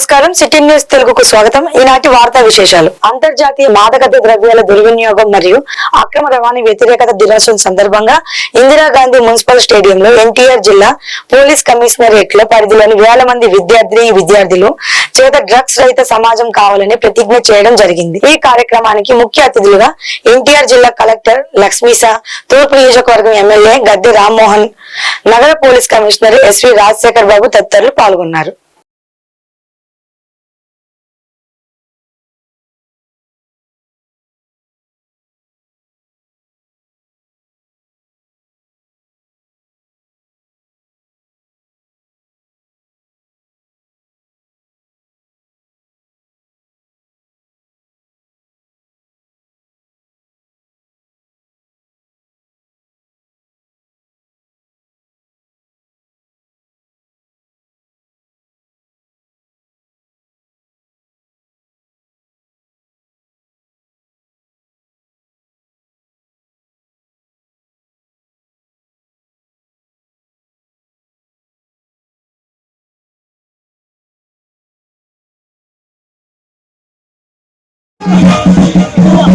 నమస్కారం. City news తెలుగుకు స్వాగతం. ఈనాటి వార్తా విశేషాలు. అంతర్జాతీయ మాదక ద్రవ్యాల దుర్వినియోగం మరియు అక్రమ రవాణా వ్యతిరేకత దినోత్సవం సందర్భంగా ఇందిరాగాంధీ మున్సిపల్ స్టేడియంలో ఎన్టీఆర్ జిల్లా పోలీస్ కమిషనరేట్లో పరిధిలోని వేల మంది విద్యార్థిని విద్యార్థులు చేత డ్రగ్స్ రహిత సమాజం కావాలని ప్రతిజ్ఞ చేయడం జరిగింది. ఈ కార్యక్రమానికి ముఖ్య అతిథులుగా ఎన్టీఆర్ జిల్లా కలెక్టర్ లక్ష్మీసా తూర్పు నియోజకవర్గం ఎమ్మెల్యే గద్దె రామ్మోహన్ నగర police commissioner S V Rajasekhar Babu తదితరులు పాల్గొన్నారు.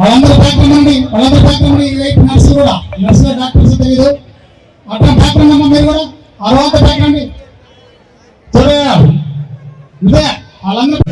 వాళ్ళందరూ బ్యాక్గ్రౌండ్ అండి వాళ్ళందరూ బ్యాక్గ్రౌండ్ ఈ వైపు నర్సు కూడా నర్సుల డాక్టర్స్ తెలియదు. అట్లా బ్యాక్గ్రౌండ్ అమ్మా మీరు కూడా అరవాత బ్యాక్గ్రౌండ్ త్వరగా ఇదే వాళ్ళందరూ.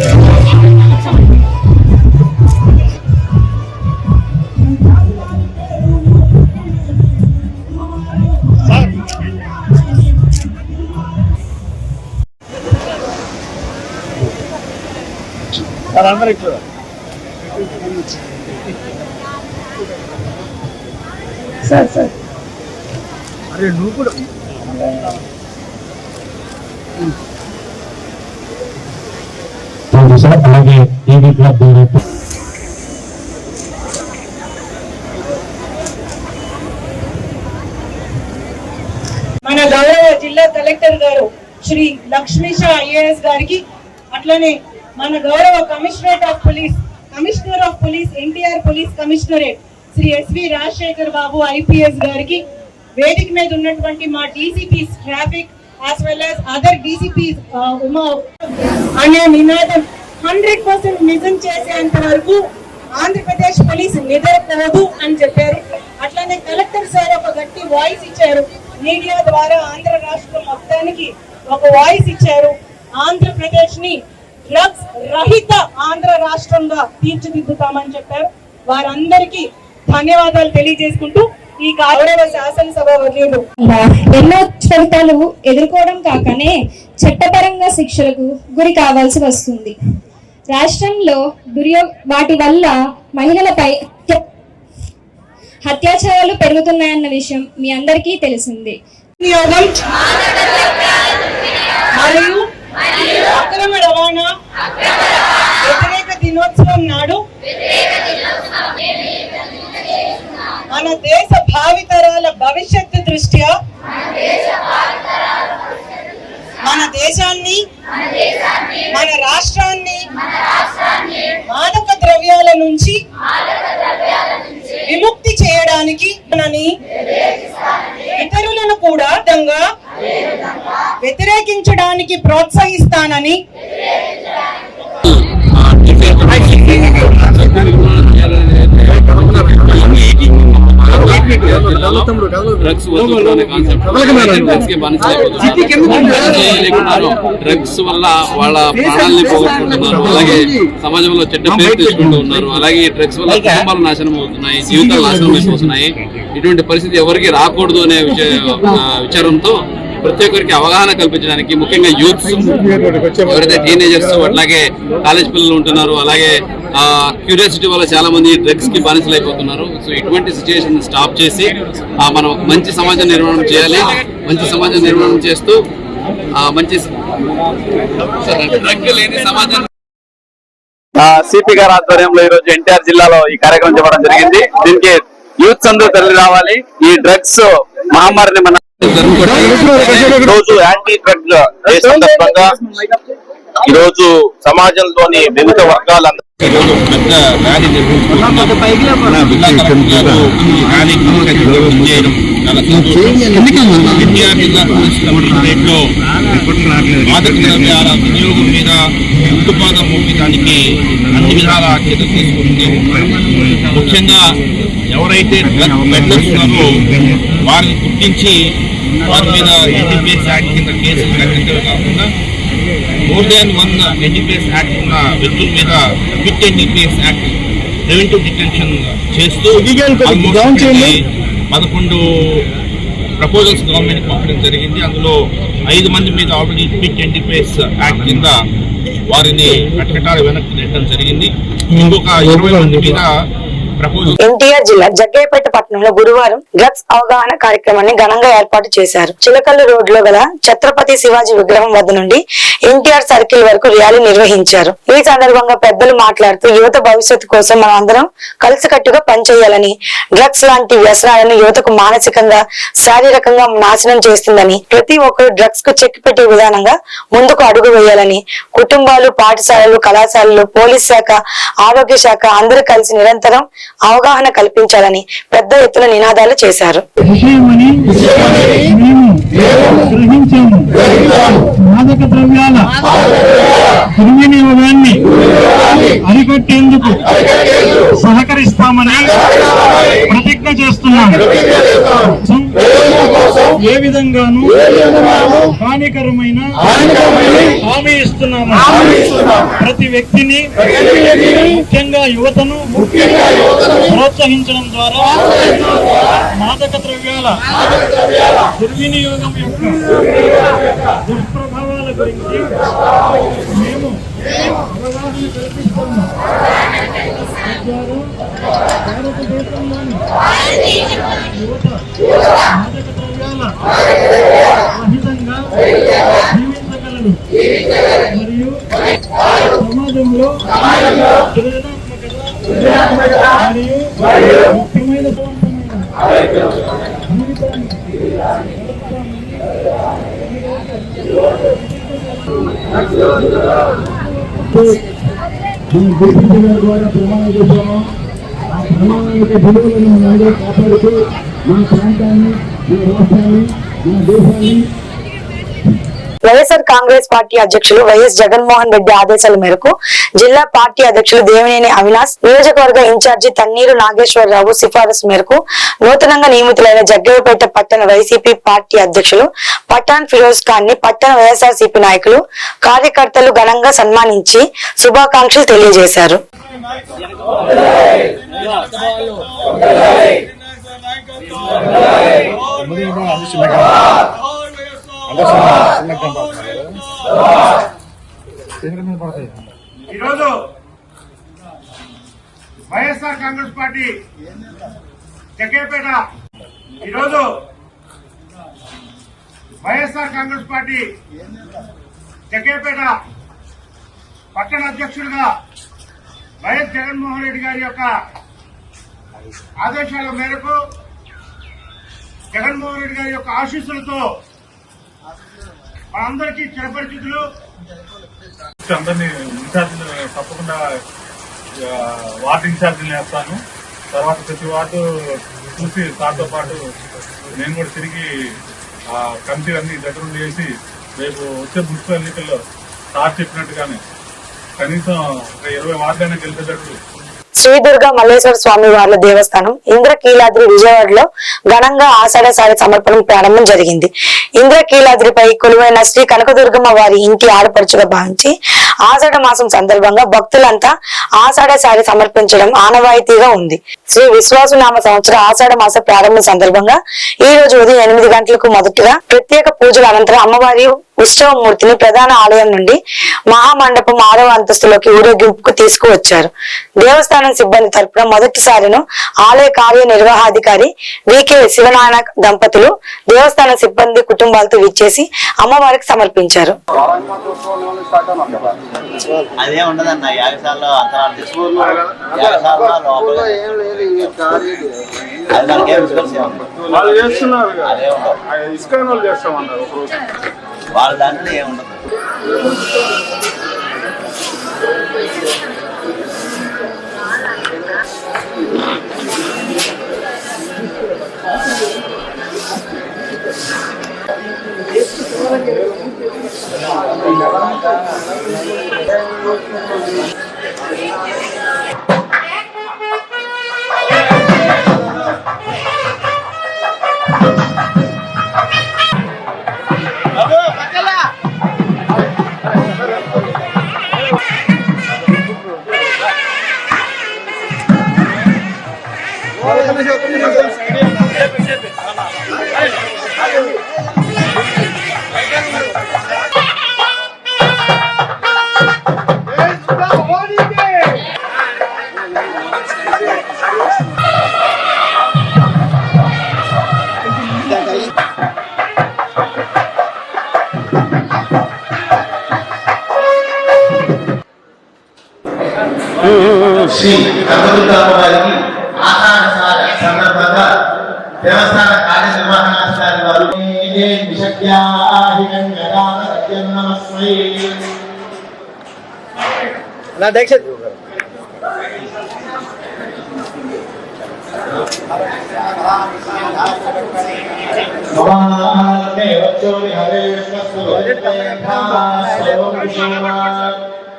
సార్ అలాగే టీవీ క్లబ్ డైరెక్టర్ మన గౌరవ జిల్లా కలెక్టర్ గారు శ్రీ లక్ష్మీషా ఐఏఎస్ గారికి అట్లనే మన గౌరవ commissionerate of police commissioner of police NTR police commissionerate Shri S V Rajasekhar Babu IPS గారికి వేదిక మీద ఉన్నటువంటి మా DCPs traffic as well as other DCPs Uma అనే నినాదం హండ్రెడ్ పర్సెంట్ నిజం చేసేంత వరకు ఆంధ్రప్రదేశ్ పోలీస్ నిద్రపోదు అని చెప్పారు. అట్లానే కలెక్టర్ సార్ ఒక గట్టి వాయిస్ ఇచ్చారు. మీడియా ద్వారా ఆంధ్ర రాష్ట్రం మొత్తానికి ఒక వాయిస్ ఇచ్చారు. ఆంధ్రప్రదేశ్ని డ్రగ్స్ రహిత ఆంధ్ర రాష్ట్రంగా తీర్చిదిద్దుతామని చెప్పారు. వారందరికీ ధన్యవాదాలు తెలియజేసుకుంటూ ఈ గౌరవ శాసనసభ వర్యులు. ఎన్నో ఫలితాలు ఎదుర్కోవడం కాకనే చట్టపరంగా శిక్షలకు గురి కావాల్సి వస్తుంది. రాష్ట్రంలో దుర్యో వాటి వల్ల మహిళలపై అత్యాచారాలు పెరుగుతున్నాయన్న విషయం మీ అందరికీ తెలిసిందే. మరియు అక్రమ రవాణా చేస్తున్నాడు. మన దేశ భావితరాల భవిష్యత్తు దృష్ట్యా మన దేశాన్ని మన రాష్ట్రాన్ని మాదక ద్రవ్యాల నుంచి విముక్తి చేయడానికి ఇతరులను కూడా విధంగా వ్యతిరేకించడానికి ప్రోత్సహిస్తానని డ్రగ్స్ డ్రగ్స్ వల్ల వాళ్ళ ప్రాణాలని పోగొట్టుకుంటున్నారు అలాగే సమాజంలో చెడ్డ పేరు తీసుకుంటూ ఉన్నారు అలాగే ఈ డ్రగ్స్ వల్ల కుటుంబాలు నాశనం అవుతున్నాయి జీవితాలు నాశనం అయిపోతున్నాయి ఇటువంటి పరిస్థితి ఎవరికి రాకూడదు అనే విచారంతో ప్రతి ఒక్కరికి అవగాహన కల్పించడానికి ముఖ్యంగా యూత్స్ ఎవరైతే టీనేజర్స్ అట్లాగే కాలేజ్ పిల్లలు ఉంటున్నారు అలాగే క్యూరియాసిటీ వల్ల చాలా మంది డ్రగ్స్కి బానిసలైపోతున్నారు. సో ఇటువంటి సిచ్యువేషన్ స్టాప్ చేసి మనం మంచి సమాజ నిర్మాణం చేయాలి. మంచి సమాజ నిర్మాణం చేస్తూ మంచి డ్రగ్ లేని సమాజం. సిపి గారి ఆధ్వర్యంలో ఈ రోజు ఎన్టీఆర్ జిల్లాలో ఈ కార్యక్రమం చెప్పడం జరిగింది. దీనికి యూత్ అందరూ తల్లి రావాలి. ఈ డ్రగ్స్ మహమ్మారిని మన రోజు యాంటీ డ్రగ్ డే సందర్భంగా ఈ రోజు సమాజంలోని వివిధ వర్గాలందరూ ఈరోజు పెద్ద ర్యాలీ నిర్వహించుకుంటున్నారు మన జిల్లా కలెక్టర్ గారు ఈ ర్యాలీకి ముఖ్య అతిథిగా విచ్చేయడం చాలా సంతోషం ఎన్టీఆర్ జిల్లా పోలీస్ కమిషనరేట్లో మాదక ద్రవ్యాల వినియోగం మీద అన్ని విధాల చర్యలు తీసుకుంటుంది ముఖ్యంగా ఎవరైతే డ్రగ్ పెడ్లర్స్ ఉన్నారో వారిని గుర్తించి వారి మీద ఎన్డీపీఎస్ యాక్ట్ కింద కేసులు కట్టించడం కాకుండా more than one NDPS act ఉన్న వ్యక్తుల మీద with NDPS act preventive detention చేస్తూ పదకొండు ప్రపోజల్స్ గవర్నమెంట్ పంపడం జరిగింది. అందులో ఐదు మంది మీద ఆల్రెడీ విత్ ఎన్డీపీఎస్ యాక్ట్ కింద వారిని కట్టకటాలు వెనక్కి నెట్టడం జరిగింది. ఇంకొక ఇరవై మంది మీద ఎన్టీఆర్ జిల్లా జగ్గయ్యపేట పట్టణంలో గురువారం డ్రగ్స్ అవగాహన కార్యక్రమాన్ని ఘనంగా ఏర్పాటు చేశారు. చిలకల్లు రోడ్లో గల ఛత్రపతి శివాజీ విగ్రహం వద్ద నుండి ఎన్టీఆర్ సర్కిల్ వరకు ర్యాలీ నిర్వహించారు. ఈ సందర్భంగా పెద్దలు మాట్లాడుతూ యువత భవిష్యత్తు కోసం మనం అందరం కలిసికట్టుగా పనిచేయాలని డ్రగ్స్ లాంటి వ్యసనాలను యువతకు మానసికంగా శారీరకంగా నాశనం చేస్తుందని ప్రతి ఒక్కరు డ్రగ్స్కు చెక్ పెట్టే విధానంగా ముందుకు అడుగు వేయాలని కుటుంబాలు పాఠశాలలు కళాశాలలు పోలీస్ శాఖ ఆరోగ్య శాఖ అందరూ కలిసి నిరంతరం అవగాహన కల్పించాలని పెద్ద ఎత్తున నినాదాలు చేశారు. మాదక ద్రవ్యాల దుర్వినియోగాన్ని అరికట్టేందుకు సహకరిస్తామని ప్రతిజ్ఞ చేస్తున్నాం. ఏ విధంగానూ హానికరమైన హామీ ఇస్తున్నాము. ప్రతి వ్యక్తిని ముఖ్యంగా యువతను ప్రోత్సహించడం ద్వారా మాదక ద్రవ్యాల దుర్వినియోగం యొక్క దుష్ప్రభావాల గురించి మేము అవగాహన కల్పిస్తున్నాం భారతదేశంలోని యువత మాదక ద్రవ్యాల రహితంగా జీవించగలరు మరియు సమాజంలో మరియు ముఖ్యమైన మనం గుర్తించడం ద్వారా ప్రమాణం చేశాము ఆ ప్రమాణానికి విలువలను మనందరూ కాపాడుతూ మన ప్రాంతాన్ని మా రాష్ట్రాన్ని మా దేశాన్ని వైఎస్ఆర్ కాంగ్రెస్ పార్టీ అధ్యక్షులు వైఎస్ జగన్మోహన్ రెడ్డి ఆదేశాల మేరకు జిల్లా పార్టీ అధ్యక్షులు దేవినేని అవినాష్ నియోజకవర్గ ఇన్ఛార్జి తన్నీరు నాగేశ్వరరావు సిఫారసు మేరకు నూతనంగా నియమితులైన జగ్గయ్యపేట పట్టణ వైసీపీ పార్టీ అధ్యక్షులు పఠాన్ ఫిరోజ్ ఖాన్ని పట్టణ వైఎస్ఆర్ నాయకులు కార్యకర్తలు ఘనంగా సన్మానించి శుభాకాంక్షలు తెలియజేశారు ఈరోజు వైఎస్ఆర్ కాంగ్రెస్ పార్టీ జగ్గేపేట. ఈరోజు వైఎస్ఆర్ కాంగ్రెస్ పార్టీ జగ్గేపేట పట్టణ అధ్యక్షుడిగా వైఎస్ జగన్మోహన్ రెడ్డి గారి యొక్క ఆదేశాల మేరకు జగన్మోహన్ రెడ్డి గారి యొక్క ఆశీస్సులతో మనందరికీ చిరపరిచితులు అందరినీ ఇన్ఛార్జీలు తప్పకుండా వార్డు ఇన్ఛార్జీలు వేస్తాను. తర్వాత ప్రతి వార్డు చూసి సార్తో పాటు నేను కూడా తిరిగి ఆ కమిటీ అన్ని దగ్గరుండి వేసి రేపు వచ్చే మున్సిపల్ ఎన్నికల్లో సార్ చెప్పినట్టుగానే కనీసం ఒక ఇరవై వార్డులైనా గెలిచేటట్టు శ్రీ దుర్గా మల్లేశ్వర స్వామి వార్ల దేవస్థానం ఇంద్రకీలాద్రి విజయవాడలో ఘనంగా ఆషాఢ సారి సమర్పణం ప్రారంభం జరిగింది. ఇంద్రకీలాద్రిపై కొలువైన శ్రీ కనకదుర్గమ్మ వారి ఇంటి ఆడపడుచుగా భావించి ఆషాఢ మాసం సందర్భంగా భక్తులంతా ఆషాఢ సారి సమర్పించడం ఆనవాయితీగా ఉంది. శ్రీ విశ్వాసనామ సంవత్సర ఆషాఢ మాస ప్రారంభం సందర్భంగా ఈ రోజు ఉదయం ఎనిమిది గంటలకు మొదటిగా ప్రత్యేక పూజల అనంతరం అమ్మవారి ఉత్సవ మూర్తిని ప్రధాన ఆలయం నుండి మహామండపం ఆరవ అంతస్తులోకి ఊరేగింపుకు తీసుకువచ్చారు. దేవస్థానం సిబ్బంది తరపున మొదటిసారిను ఆలయ కార్యనిర్వహాధికారి వికే శివనారాయణ దంపతులు దేవస్థాన సిబ్బంది కుటుంబాలతో విచ్చేసి అమ్మవారికి సమర్పించారు. అదే ఉండదన్న యాగశాలలో అంతరాలు వాళ్ళ దాంట్లో ఏముండదు ಶ್ರೀ ಕರ್ಮದುರ್ಗಾಂಬವಾರಿಗೆ ಆಹಾರ ಸಾರ ಸಂದರ್ಭದ ದೇವಸ್ಥಾನ ಕಾರ್ಯನಿರ್ವಹಣಾಧಿಕಾರಿ ವಾರು ನಾ ದೀಕ್ಷಿತ್ भवान् देवचोरि हरे सर्वं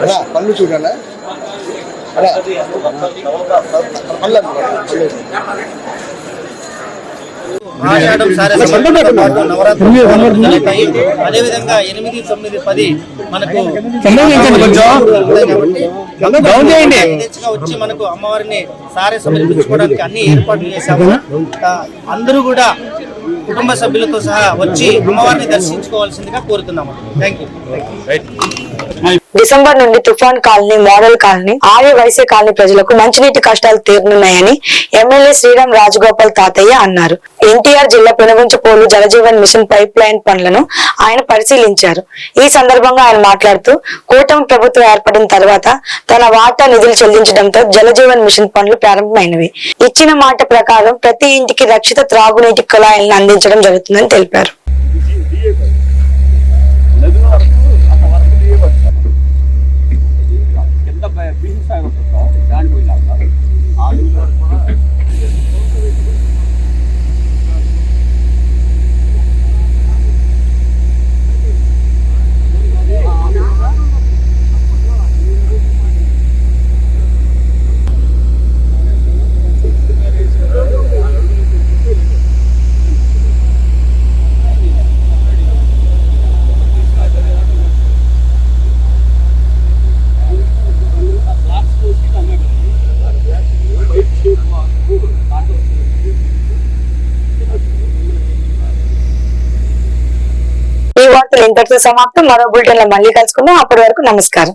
నమంతాం పళ్ళు చూడాలా? జరుగుతాయి. అదేవిధంగా ఎనిమిది తొమ్మిది పది మనకు వచ్చి మనకు అమ్మవారిని సారే సమర్పించుకోవడానికి అన్ని ఏర్పాట్లు చేశాము. అందరూ కూడా కుటుంబ సభ్యులతో సహా వచ్చి అమ్మవారిని దర్శించుకోవాల్సిందిగా కోరుతున్నాము. థ్యాంక్ యూ డిసెంబర్ నుండి తుఫాన్ colony model colony Arya Vysya colony ప్రజలకు మంచినీటి కష్టాలు తీరనున్నాయని ఎమ్మెల్యే శ్రీరామ్ రాజగోపాల్ తాతయ్య అన్నారు. ఎన్టీఆర్ జిల్లా Penuganchiprolu Jal Jeevan mission pipeline పనులను ఆయన పరిశీలించారు. ఈ సందర్భంగా ఆయన మాట్లాడుతూ కూటమి ప్రభుత్వం ఏర్పడిన తర్వాత తన వాటా నిధులు చెల్లించడంతో జలజీవన్ మిషన్ పనులు ప్రారంభమైనవి. ఇచ్చిన మాట ప్రకారం ప్రతి ఇంటికి రక్షిత త్రాగునీటి కుళాయిలను అందించడం జరుగుతుందని తెలిపారు. Simon. ఇంతటితో సమాప్తం మరో బులెటిన్లో మళ్ళీ కలుసుకుందాం. అప్పటి వరకు నమస్కారం.